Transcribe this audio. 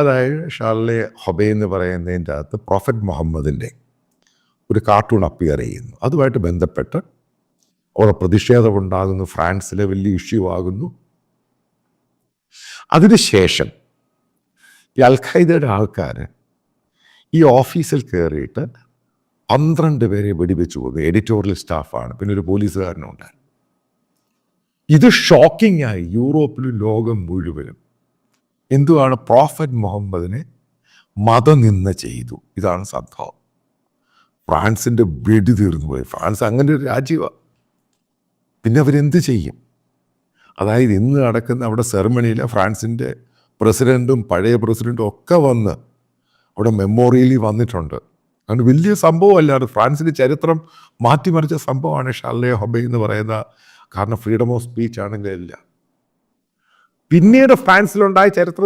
അതായത് ഷാർലെ ഹൊബെ എന്ന് പറയുന്നതിന്റെ അകത്ത് പ്രൊഫറ്റ് മുഹമ്മദിന്റെ ഒരു കാർട്ടൂൺ അപ്പിയർ ചെയ്യുന്നു. അതുമായിട്ട് ബന്ധപ്പെട്ട് അവിടെ പ്രതിഷേധമുണ്ടാകുന്നു ഫ്രാൻസിലെ വലിയ ഇഷ്യൂ ആകുന്നു. അതിനുശേഷം ഈ അൽഖൈദയുടെ ആൾക്കാർ ഈ ഓഫീസിൽ കയറിയിട്ട് പന്ത്രണ്ട് പേരെ വെടിവെച്ച് പോകും എഡിറ്റോറിയൽ സ്റ്റാഫാണ്. പിന്നെ ഒരു പോലീസുകാരനുണ്ട് ഇത് ഷോക്കിംഗ് ആയി യൂറോപ്പിലും ലോകം മുഴുവനും. എന്തുവാണ് പ്രോഫറ്റ് മുഹമ്മദിനെ മതനിന്ദ ചെയ്തു? ഇതാണ് സംഭവം ഫ്രാൻസിന്റെ വെടി തീർന്നു പോയി. ഫ്രാൻസ് അങ്ങനെ ഒരു രാജ്യമാണ് പിന്നെ അവരെന്ത് ചെയ്യും? അതായത് ഇന്ന് നടക്കുന്ന അവിടെ സെറമണിയിൽ ഫ്രാൻസിന്റെ പ്രസിഡന്റും പഴയ പ്രസിഡന്റും ഒക്കെ വന്ന് അവിടെ മെമ്മോറിയലി വന്നിട്ടുണ്ട്. അതുകൊണ്ട് വലിയ സംഭവമല്ലായിരുന്നു. ഫ്രാൻസിന്റെ ചരിത്രം മാറ്റിമറിച്ച സംഭവമാണ് ഷാർലെ ഹൊബൈ എന്ന് പറയുന്ന കാരണം ഫ്രീഡം ഓഫ് സ്പീച്ച് ആണെങ്കിലല്ല. പിന്നീട് ഫ്രാൻസിലുണ്ടായ ചരിത്രം